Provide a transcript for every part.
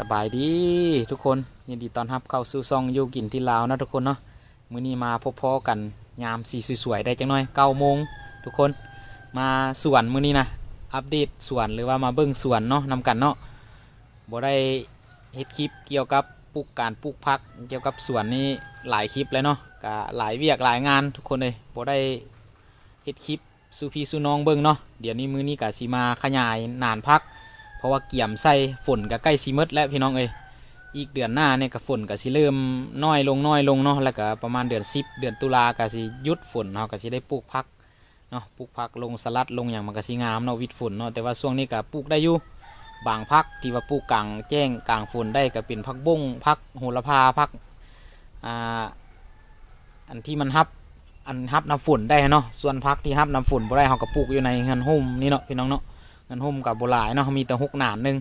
สบายดีทุกคนยินดีตอนรับเข้าสู่ซองยูกินที่ลาวนะทุกคนเนาะมื้อนี้มาพบพอกันยามสีสวยๆได้จังหน่อยเก้าโมงทุกคนมาสวนมื้อนี้นะอัปเดตสวนหรือว่ามาเบิ่งสวนเนาะนำกันเนาะบ่ได้เฮ็ดคลิปเกี่ยวกับปลูกการปลูกผักเกี่ยวกับสวนนี่หลายคลิปแล้วเนาะก็หลายเวียกหลายงานทุกคนเลยบ่ได้เฮ็ดคลิปสู่พี่สู่น้องเบิ่งเนาะเดี๋ยวนี้มื้อนี้ก็สิมาขยายนานพัก เพราะว่าเกี่ยมใส่ฝนก็ใกล้สิมดแล้วพี่น้องเอ้ยอีกเดือนหน้าเนี่ยก็ฝนก็สิเริ่มน้อยลงน้อยลงเนาะแล้วก็ประมาณเดือน10เดือนตุลาก็สิหยุดฝนเนาะก็สิได้ปลูกผักเนาะปลูกผักลงสลัดลงอย่างมันก็สิงามเนาะวิดฝนเนาะแต่ว่าช่วงนี้ก็ปลูกได้อยู่บางพักที่ว่าปลูกกลางแจ้งกลางฝนได้ก็เป็นผักบุ้งผักโหระพาผักอ่าอันที่มันฮับอันฮับน้ำฝนได้เนาะส่วนพักที่ฮับน้ำฝนบ่ได้เฮาก็ปลูกอยู่ในเฮือนห่มนี่เนาะพี่น้องเนาะ เงินห่มกับโบหลายเนาะมีแต่หกหนานหนึ่ง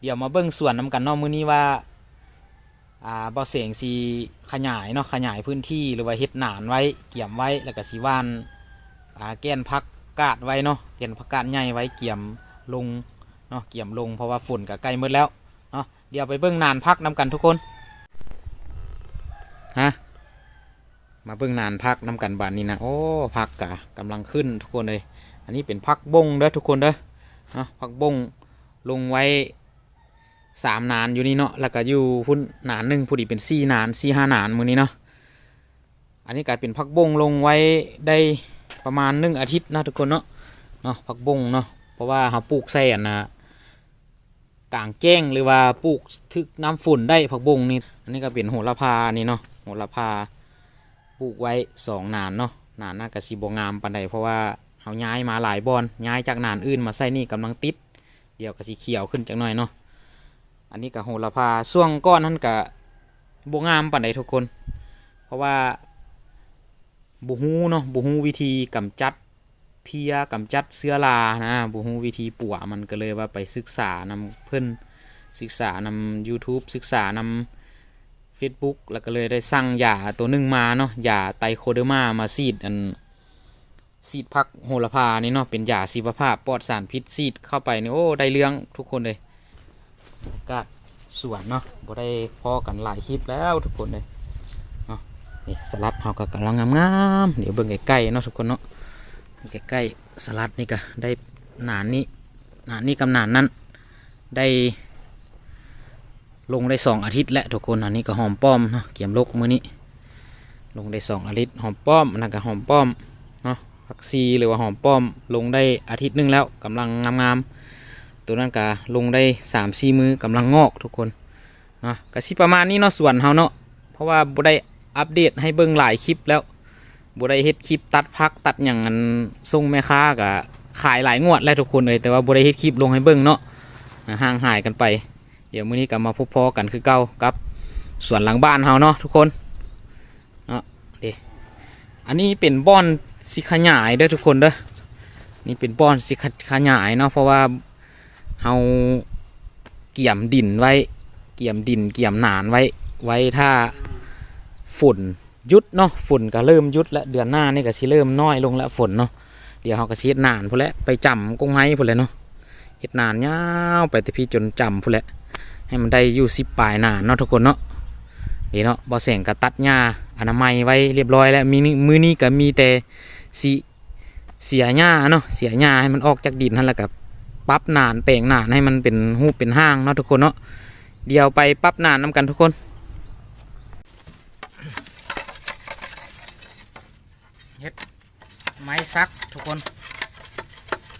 เดี๋ยวมาเบิ้งส่วนนำกันเนาะมื้อนี้ว่าอ่าบ่อเสียงสีขยายเนาะขยายพื้นที่หรือว่าเฮ็ดหนานไว้เกี่ยมไว้แล้วก็สีว่านอ่าแก้นพักกาดไว้เนาะแก้นพักกาดใหญ่ไว้เกี่ยมลงเนาะเกี่ยมลงเพราะว่าฝนก็ใกล้มืดแล้วเนาะเดี๋ยวไปเบิ้งนานพักนำกันทุกคนฮะมาเบิ้งนานพักนำกันบานนี้นะโอ้พักกะกำลังขึ้นทุกคนเลย อันนี้เป็นพักบงเด้อทุกคนเด้อ เนาะพักบงลงไว้สามนานอยู่นี่เนาะแล้วก็อยู่พุ่นนานหนึ่งผู้ดีเป็นสี่นานสี่ห้านานมือนี้เนาะอันนี้กลายเป็นพักบงลงไว้ได้ประมาณหนึ่งอาทิตย์นะทุกคนเนาะเนาะพักบงเนาะเพราะว่าเขาปลูกใส่อันนะกลางแจ้งหรือว่าปลูกทึกน้ำฝุ่นได้ผักบงนี่อันนี้ก็เป็นโหระพานี่เนาะโหระพาปลูกไว้สองนานเนาะนานน่ากระสีบงามปันใดเพราะว่า เขาย้ายมาหลายบอนย้ายจากนานอื่นมาใส่นี่กำลังติด เดี๋ยวก็สีเขียวขึ้นจักหน่อยเนาะอันนี้กับโหระพาช่วงก้อนนั้นกับบงามปันใดทุกคน เพราะว่าบูฮูเนาะบูฮูวิธีกำจัดเพียกำจัดเสื้อรานะบูฮูวิธีปัวมันก็เลยว่าไปศึกษานำเพิ่อนศึกษานำ YouTube ศึกษานำ Facebook แล้วก็เลยได้สั่งยาตัวหนึ่งมาเนาะยาไตโคเดอร์มามาซีดอัน ซีดพักโหระพานี่เนาะเป็นยาชีวภาพปลอดสารพิษซีดเข้าไปนี่โอ้ได้เรื่องทุกคนเลยก็สวนเนาะบ่ได้พอกันหลายคลิปแล้วทุกคนเลยเนาะนี่สลัดเฮาก็กำลังงามๆเดี๋ยวเบิ่งใกล้ๆเนาะทุกคนเนาะใกล้ๆสลัดนี่ก็ได้หนานนี้หนานนี้กับหนานนั้นได้ ลงได้สองอาทิตย์แล้วทุกคนอันนี้ก็หอมป้อมเนาะเกี่ยมลกมื้อนี้ลงได้สองอาทิตย์หอมป้อมนนั่นก็หอมป้อม ผักซีหรือว่าหอมป้อมลงได้อาทิตย์หนึงแล้วกำลังงามๆตัวนั้นก็ลงได้สามสี่มือกำลังงอกทุกคนเนาะก็สิประมาณนี้เนาะส่วนเฮาเนาะเพราะว่าบ่ได้อัปเดตให้เบิ่งหลายคลิปแล้วบ่ได้เฮ็ดคลิปตัดพักตัดอย่างอันส่งแม่ค้าก็ขายหลายงวดแล้วทุกคนเลยแต่ว่าบ่ได้เฮ็ดคลิปลงให้เบิ่งเนาะห่างหายกันไป เดี๋ยวมื้อนี้ก็มาพบพอกันคือเก่ากับสวนหลังบ้านเฮาเนาะทุกคนเนาะเด้อันนี้เป็นบ่อน สิขยายเด้อทุกคนเด้อนี่เป็นป้อนสิขยายเนาะเพราะว่าเฮาเกี่ยมดินไว้ เกี่ยมดินเกี่ยมหนานไว้ไว้ถ้าฝนยุดเนาะฝนก็เริ่มยุดแล้วเดือนหน้านี่ก็สิเริ่มน้อยลงแล้วฝนเนาะเดี๋ยวเฮาก็สิเฮ็ดหนานพุ่นแหละไปจำกงไม้พุ่นแหละเนาะเฮ็ดหนานยาวไปแต่พี่จนจำพุ่นแหละให้มันได้อยู่สิบปลายหนานเนาะทุกคนเนาะนี่เนาะบ่แสงก็ตัดหญ้าอนามัยไว้เรียบร้อยแล้วมีมือนี้ก็มีแต่ สีเสียหญ้าเนาะเสียหญ้าให้มันออกจากดินนั่นแหละกับปรับหนานแปลงหนานให้มันเป็นหูปเป็นห้างเนาะทุกคนเนาะเดี๋ยวไปปรับหนานน้ากันทุกคนเฮ็ดไม้ซักทุกคน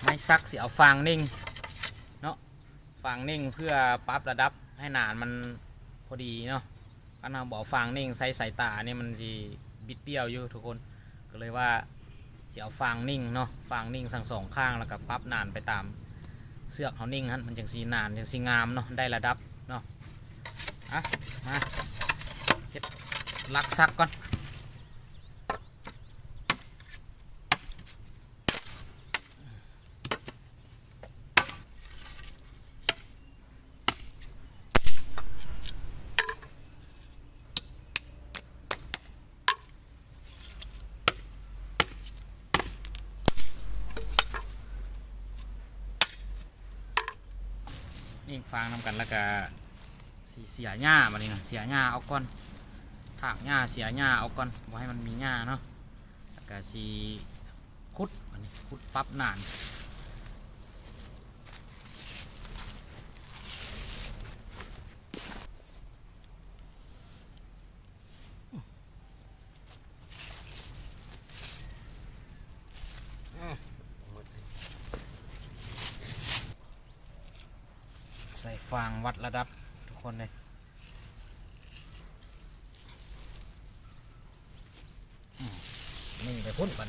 ไม้ซักสิเอาฟางนิ่งเนาะฟางนิ่งเพื่อปรับระดับให้หนานมันพอดีเนาะการเอาบอกฟางนิ่งใส่สายตาเนี่ยมันจะบิดเบี้ยวอยู่ทุกคนก็เลยว่า เสียเอาฟางนิ่งเนาะฟางนิ่งสั่งสองข้างแล้วก็ปั๊บนานไปตามเสือกเขานิ่งฮะมันจังสีนานจังสีงามเนาะได้ระดับเนาะอะมาเก็บลักซักก่อน นิ่งฟางนำกันแล้วก็สีเสียหญ้ามาเลยนะเสียหญ้าเอาก่อนถากหญ้าเสียหญ้าเอาก่อนบ่ให้มันมีหญ้าเนาะแล้วก็สีคุดอันนี้คุดปั๊บนาน ใส่ฟางวัดระดับทุกคนเลยอืมนี่ไปพุ่นมัน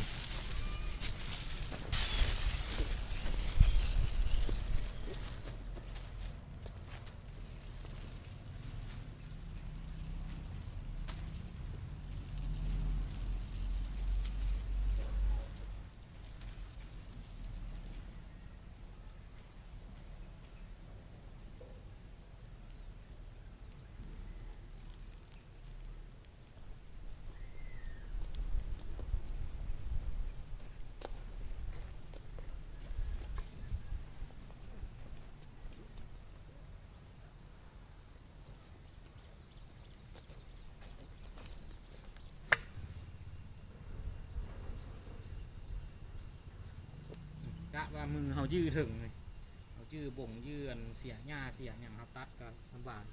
กะว่า มือเขายื้อถึงเลยเขายื้อบ่งยื้ออันเสียหญ้าเสียอย่างเขาตัดก็สบาย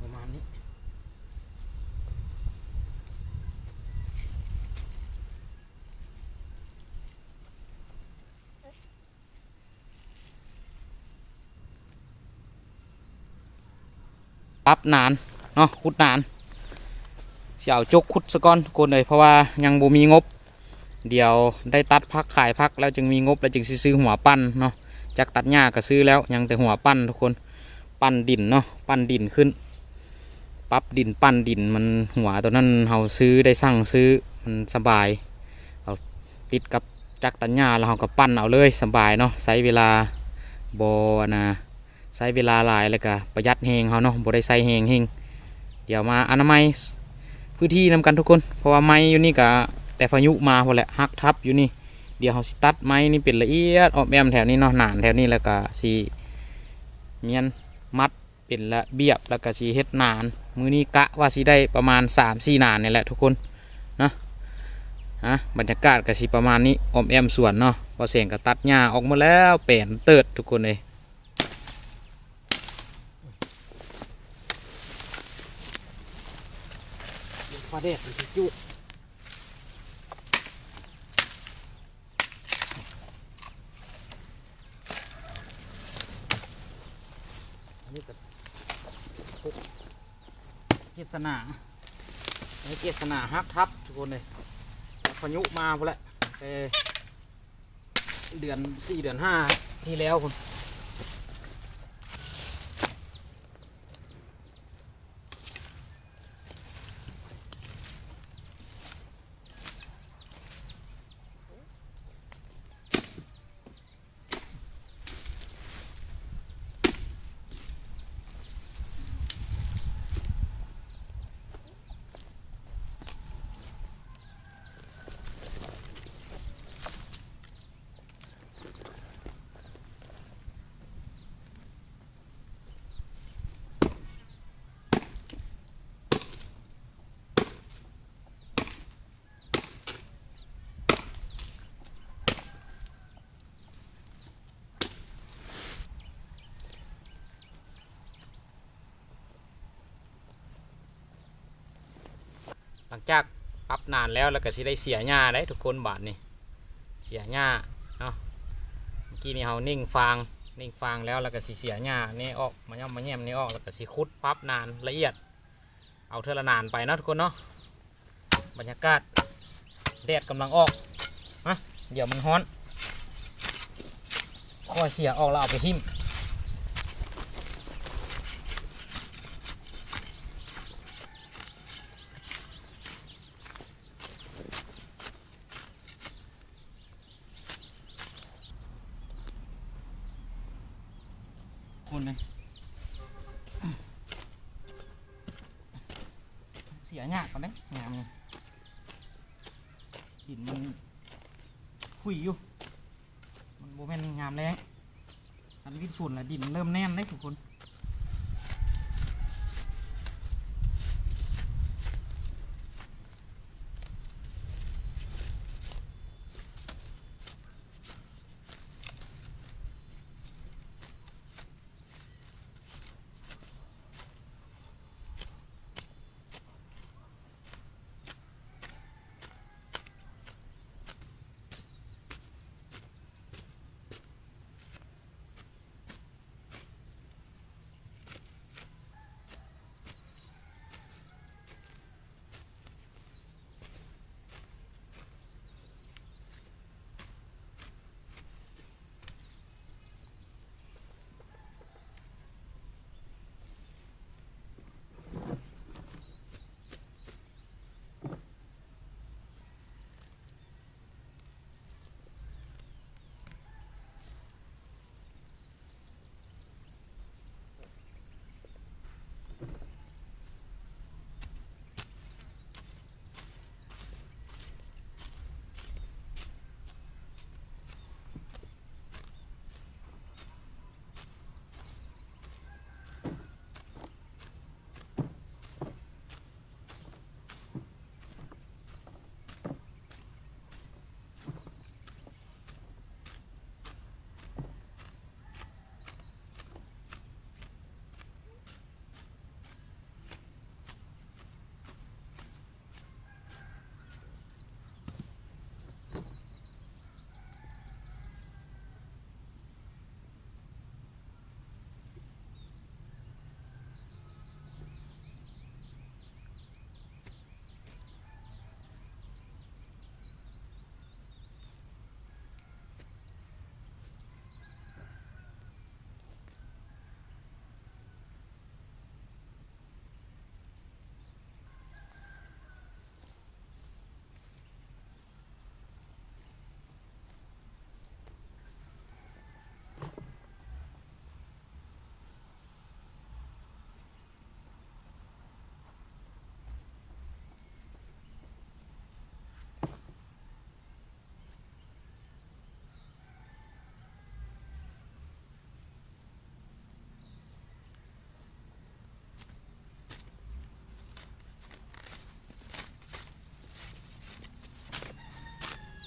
ประมาณนี้ปรับนาน เนาะขุดนานเสียวจกขุดสะก้อนทุกคนเลยเพราะว่ายังบ่มีงบ เดี๋ยวได้ตัดพักขายพักแล้วจึงมีงบแล้วจึงซื้อหัวปั้นเนาะจากตัดหญ้าก็ซื้อแล้วยังแต่หัวปั้นทุกคนปั้นดินเนาะปั้นดินขึ้นปรับดินปั้นดินมันหัวตัวนั้นเราซื้อได้สั่งซื้อมันสบายเอาติดกับจักตัดหญ้าแล้วเราก็ปั้นเอาเลยสบายเนาะใช้เวลาบ่นะใช้เวลาหลายแล้วก็ประหยัดแหงเขาเนาะบ่ได้ใส่แหงเฮง เดี๋ยวมาอนามัยพื้นที่นำกันทุกคน เพราะว่าไม้อยู่นี่ก็แต่พายุมาพอแหละหักทับอยู่นี่ เดี๋ยวเขาสิตัดไม้นี่เป็นละเอียดออกแอมแถวนี้เนาะหนานแถวนี้แล้วก็สิเมียนมัดเป็นระเบียบแล้วก็สิเฮ็ดหนาน มือนี้กะว่าสิได้ประมาณ3-4หนานนี่แหละทุกคนนะฮะบรรยากาศก็สิประมาณนี้ออมแอมสวนเนาะพอเสียงก็ตัดหญ้าออกมาแล้วแป่นเติดทุกคนเลย ลาเด็ดสิจุอันนี้กับเกศนาอันนี้เกศนาฮักทับทุกคนเลยพายุมาพอและแต่เดือนสี่เดือนห้าที่แล้วคุณ ลังจากปรับนานแล้วแล้วก็สิได้เสียหญ้าได้ทุกคนบาทนี่เสียหญ้าเนาะเมื่อกี้นี่เขานิ่งฟางนิ่งฟางแล้วแล้วก็สิเสียหญ้านี่ออกมาย่อมมาแย่มนี่ออกแล้วก็สิคุดปรับนานละเอียด เอาเทอละนานไปเนาะทุกคนเนาะบรรยากาศแดดกำลังออกนะเดี๋ยวมันฮ้อนค่อเสียออกแล้วเอาไปหิ้ม คนเลยเสี ยหยากก่อนเด้งามหินมันคุยอยู่ มันโมเมนงามแรงอันวิดฝุ่นละดินเริ่มแน่นเลยทุกคน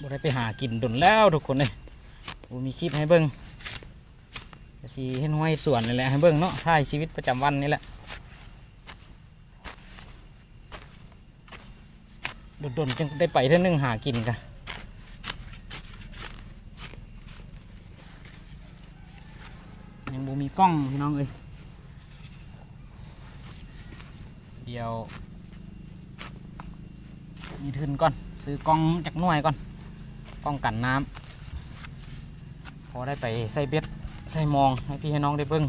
บ่ได้ไปหากินดนแล้วทุกคนเลยบ่มีคลิปให้เบิ่งสิเห็นห้อยสวนนี่แหละให้เบิ่งเนาะถ่ายชีวิตประจำวันนี่แหละดนๆจึงได้ไปเท่านึงหากินกันยังบ่มีกล้องพี่น้องเอ้ยเดี๋ยวมีทุนก่อนซื้อกล้องจากหน่วยก่อน ป้องกันน้ำพอได้ไปใส่เบ็ดใส่มองให้พี่ให้น้องได้เบิ้ง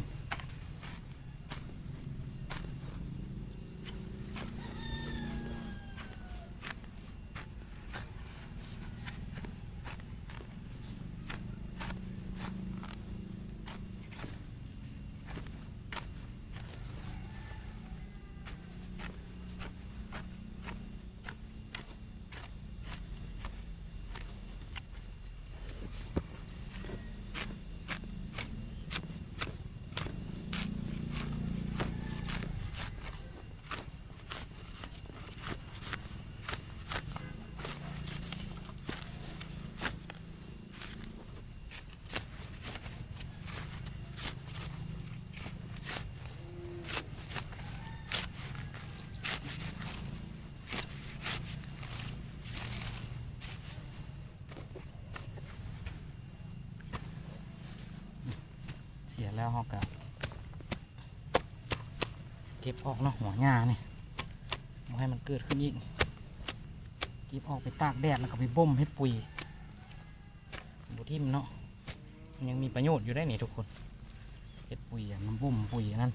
เสียแล้วฮอกกะเก็บออกเนาะหัวหญ้านี่ไม่ให้มันเกิดขึ้นอีกเก็บออกไปตากแดดแล้วก็ไปบ่มให้ปุ๋ยบุทิมเนาะยังมีประโยชน์อยู่ได้นี่ทุกคนเฮ็ดปุ๋ยอะน้ำบ่มปุ๋ยอัน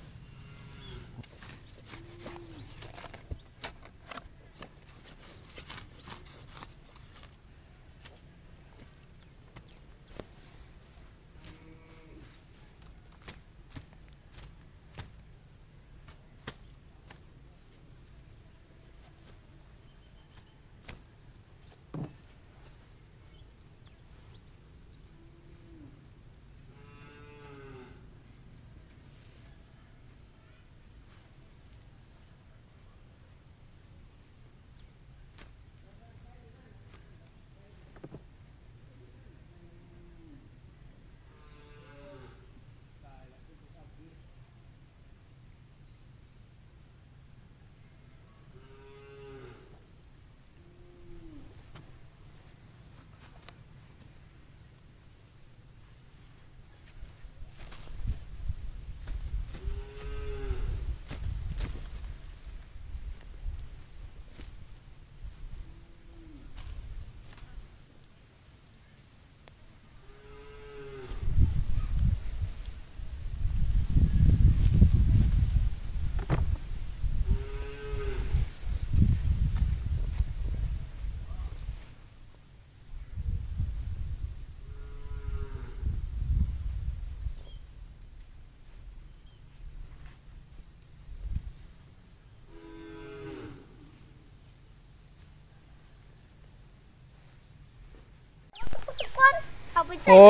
นั่นใส่โอ้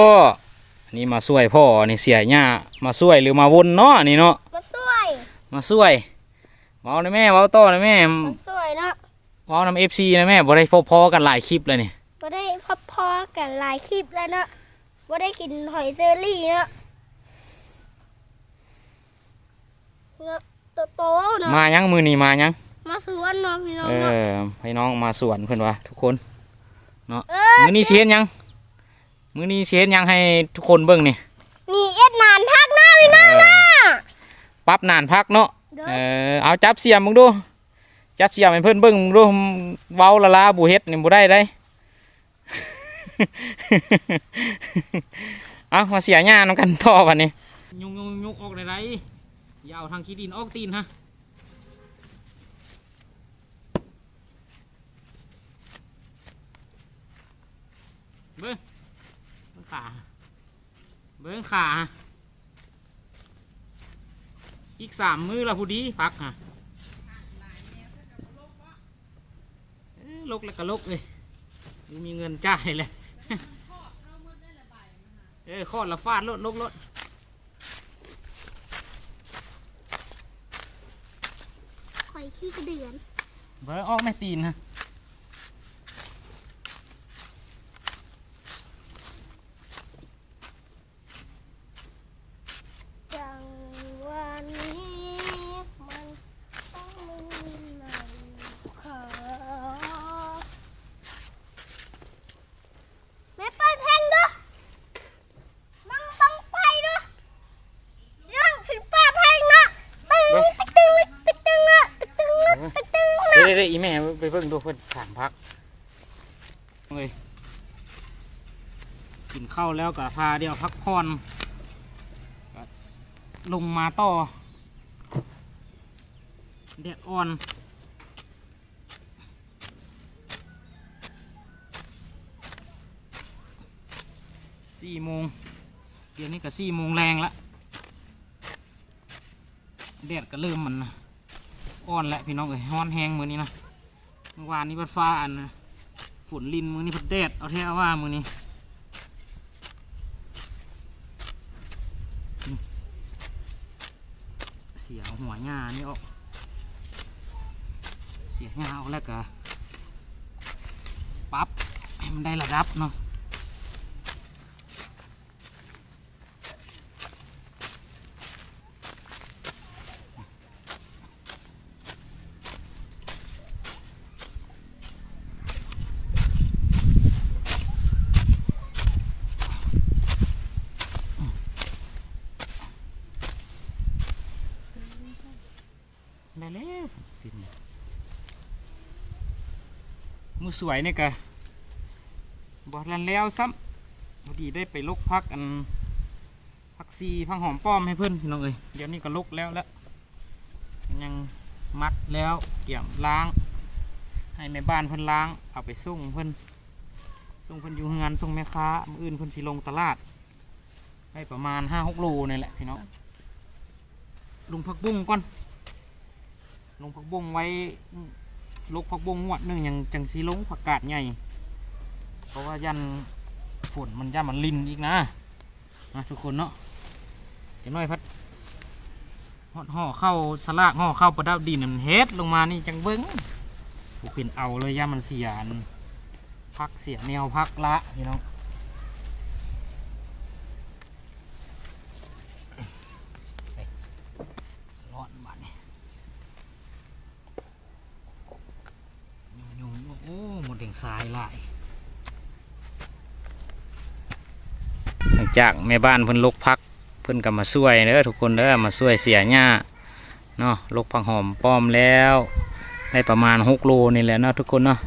อันนี้มาช่วยพ่อนี่เสียหญ้ามาช่วยหรือมาวนเนาะนี่เนาะมาสวยมาช่วยเว้านะแม่เว้าต่อนะแม่มาสวยเนาะเว้านำ FC นะแม่บ่ได้พอๆกันหลายคลิปแล้วนี่บ่ได้พอพอๆกันหลายคลิปแล้วเนาะบ่ได้กินหอยเซอรี่เนาะเนาะโตๆเนาะมายังมือนี่มายังมาสวนเนาะพี่น้องเอเนาะอให้น้องมาสวนเพิ่นว่าทุกคนเนาะเออมื้อนี้สิเฮ็ดหยัง มื้อนี้สิเฮ็ดหยังให้ทุกคนเบิ่งนี่นี่เอ็ดนานพักหน้าพี่น้องเนาะปรับนานพักเนาะเด้อเออเอาจับเสียมมึงดูจับเสียมให้เพิ่นเบิ่งมึงดูเว้าละลาบ่เฮ็ดนี่บ่ได้ได้เอามาเสียหญ้านำกันต่อบัดนี้ยุงยุงยุกออกได้ไรอย่าเอาทางขี้ดินออกตีนฮะเบิ่งเบิ่ง ขาเบิ่งขาอีกสามมือละผู้ดีพักฮะเอ้ยลกแล้วก็ลกเลยบ่มีเงินจ่ายเลยเออข้อละฟาดรถลกรถข่อยขี้กระเดือนเบอร์ออกไม่ตีนฮะ จังวันนี้มันต้องมีในขาแม่เปิดเพลงด้วยบังบังไปด้วยเรื่องถึงเปิดเพลงนะตึงตึงตึงตึงอะตึงตึงตึง เดี๋ยวเดี๋ยวอี แม่ไปเพิ่งดูเพิ่นถางพักเฮ้ยกินข้าวแล้วก็พาเดียวพักผ่อนลงมาต่อแดดอ่อนสี่โมงเดี๋ยวนี้ก็สี่โมงแรงละแดดก็เริ่มมันนะอ่อนแล้วพี่น้องเอ้ยฮ้อนแห้งมือนี้นะ เมื่อวานนี้พัดฟ้าอันนะฝนลินมือนี้พัดแดดเอาแท้ว่ามือนี้เสียหัวหญ้านี่ออก เสียหญ้าออกแล้วก็ปั๊บให้มันได้ระดับเนาะได้แล้วสักทีนี่มือ สวยนี่กะบอดลันแล้วซ้ำพอดีได้ไปลกพักอันพักซีพังหอมป้อมให้เพื่อนพี่น้องเอ้ยเดี๋ยวนี้ก็ลกแล้วแล้วยังมัดแล้วเกี่ยมล้าง ให้แม่บ้านเพิ่นล้างเอาไปส่งเพิ่นส่งเพิ่นอยู่งานส่งแม่ค้ามืออื่นเพิ่นสิลงตลาดได้ประมาณห้าหกโลนี่แหละพี่น้องลุงผักบุ้งก่อนลงผักบุ้งไว้ ลกผักบงหวดหนึ่งยังจังสีลงผักกาดใหญ่เพราะว่ายันฝนมันย่ามันลินอีกนะนะทุกคนเนาะเดี๋ยวน้อยพัดห่อห่อเข้าสลากห่อเข้าประดับดินมันเฮ็ดลงมานี่จังเบิ้งผูเป็นเอาเลยย่ามันเสียนพักเสียแนวพักละพี่น้องไปร้อนบาดนี่ยุ่งยุ่งโอ้หมดแดง ทรายหลายหลังจากแม่บ้านเพิ่นลกพักเพิ่นก็มาช่วยเด้อทุกคนเด้อมาช่วยเสียหญ้าเนาะลกผักหอมป้อมแล้วได้ประมาณหกโลนี่แหละเนาะทุกคนเนาะ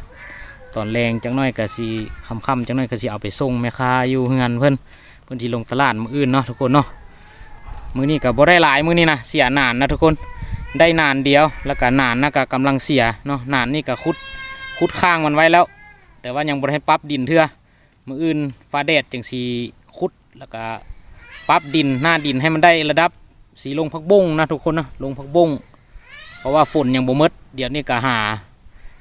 ตอนแรงจังน้อยก็สิค่ำๆจังน้อยก็สิเอาไปส่งแม่ค้าอยู่เฮือนเพิ่นเพิ่นสิลงตลาดมืออื่นเนาะทุกคนเนาะมือนี้ก็บ่ได้หลายมือนี้นะเสียนานนะทุกคนได้นานเดียวแล้วก็นานนะก็กำลังเสียเนาะนานนี่ก็ขุดขุดข้างมันไว้แล้ว แต่ว่ายังบ่ได้ให้ปรับดินเทื่อมืออื่นฟ้าแดดจังสิขุดแล้วก็ปรับดินหน้าดินให้มันได้ระดับสีลงพักบุ้งนะทุกคนนะลงพักบุ้งเพราะว่าฝนยังบ่มดเดี๋ยวนี้ก็หา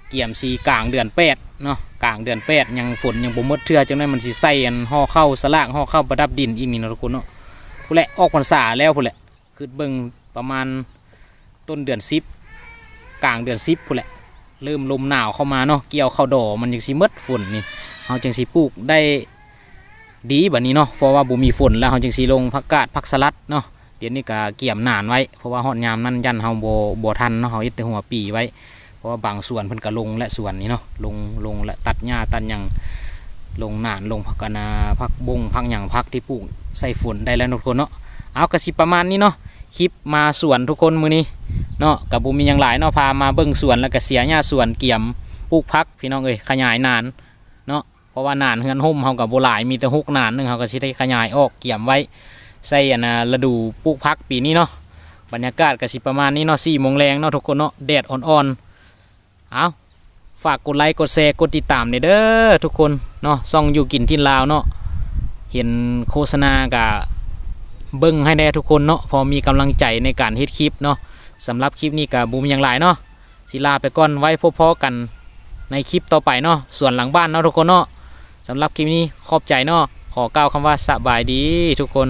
เกี่ยมสีกลางเดือนแปดเนาะกลางเดือนแปดยังฝนยังบ่มดเทื่อจังนั้นมันสิใส่อันห่อเข้าสลากห่อเข้าประดับดินอีกนี่นะทุกคนเนาะผู้แหละออกพรรษาแล้วผู้แหละคือเบิ่งประมาณต้นเดือนสิบกลางเดือนสิบผู้แหละ เริ่มลมหนาวเข้ามาเนาะเกี่ยวเข้าวดอมันยังสิหมดฝนนี่เฮาจังสิปลูกได้ดีแบัดนี้เนาะเพราะว่าบ่มีฝนแล้วเฮาจังสิลงผักกาดผักสลัดเนาะเดี๋ยวนี้ก็เกี่ยมนานไว้เพราะว่าฮอดยามนั้นยันเฮาบ่บ่ทันเนาะเฮาเฮ็ดแต่หัวปีไว้ เพราะว่าบางส่วนเพิ่นก็ลงและส่วนนี้เนาะลงลงและตัดหญ้าตัดหยังลงหนานลงผักกะนาผักบงผักหยังผักที่ปลูกใส่ฝนได้แล้วทุกคนเนาะเอากระสิประมาณนี้เนาะ คลิปมาสวนทุกคนมือนี้เนาะกับบุมีหยังหลายเนาะพามาเบิ่งสวนแล้วก็เสียหญ้าสวนเกี่ยมปลูกพักพี่น้องเอ้ยขยายนานเนาะเพราะว่านานเฮือนห่มเฮากับบ่หลายมีแต่หกนานหนึงเฮาก็สิได้ขยายออกเกี่ยมไว้ใส่อันนะฤดูปลูกพักปีนี้เนาะบรรยากาศก็สิประมาณนี้เนาะ4โมงแรงเนาะทุกคนเนาะแดดอ่อนๆเอาฝากกดไลค์กดแชร์กดติดตามเด้อทุกคนเนาะซ่องอยู่กินที่ลาวเนาะเห็นโฆษณากะ เบิ้งให้ได้ทุกคนเนาะพอมีกำลังใจในการเฮ็ดคลิปเนาะสำหรับคลิปนี้กับบูมอย่างหลายเนาะศิลาไปก่อนไว้พบๆกันในคลิปต่อไปเนาะส่วนหลังบ้านเนาะทุกคนเนาะสำหรับคลิปนี้ขอบใจเนาะขอกล่าวคำว่าสบายดีทุกคน